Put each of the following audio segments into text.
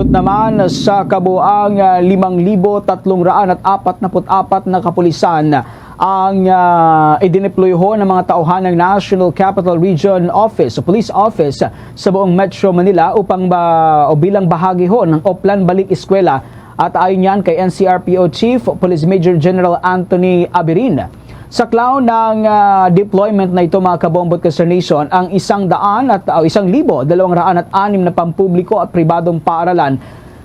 Umabot naman sa kabuang ah, 5,344 na kapulisan ang uh, idineploy ho ng mga tauhan ng National Capital Region Office o Police Office sa buong Metro Manila upang ba, o bilang bahagi ho ng Oplan Balik Eskwela at ayon yan kay NCRPO Chief Police Major General Anthony Abirin. Sa clown ng ah, deployment na ito mga kabombot ka sa nation, ang isang daan at uh, isang libo, dalawang raan at anim na pampubliko at pribadong paaralan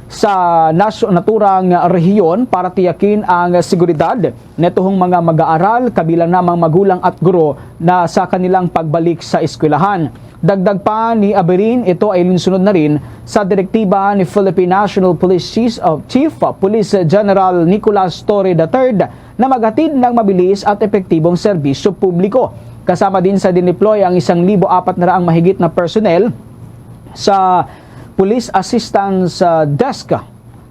sa nasyo naturang rehiyon para tiyakin ang seguridad netong mga mag-aaral kabilang namang magulang at guro na sa kanilang pagbalik sa eskwelahan. Dagdag pa ni Aberin, ito ay linsunod na rin sa direktiba ni Philippine National Police Chief, of Chief Police General Nicolas Torre III na maghatid ng mabilis at epektibong serbisyo publiko. Kasama din sa dineploy ang isang libo apat na raang mahigit na personnel sa Police Assistance uh, Desk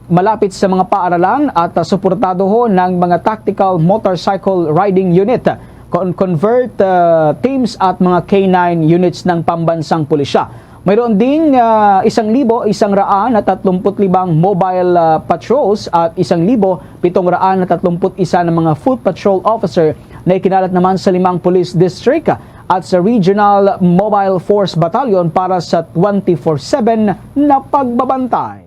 malapit sa mga paaralan at suportado ho ng mga Tactical Motorcycle Riding Unit, con- convert uh, teams at mga K9 units ng pambansang pulisya. Mayroon ding uh, isang libo, isang raan at tatlumput libang mobile uh, patrols at isang libo, pitong raan at tatlumput isa ng mga foot patrol officer na ikinalat naman sa limang police district at sa Regional Mobile Force Battalion para sa 24-7 na pagbabantay.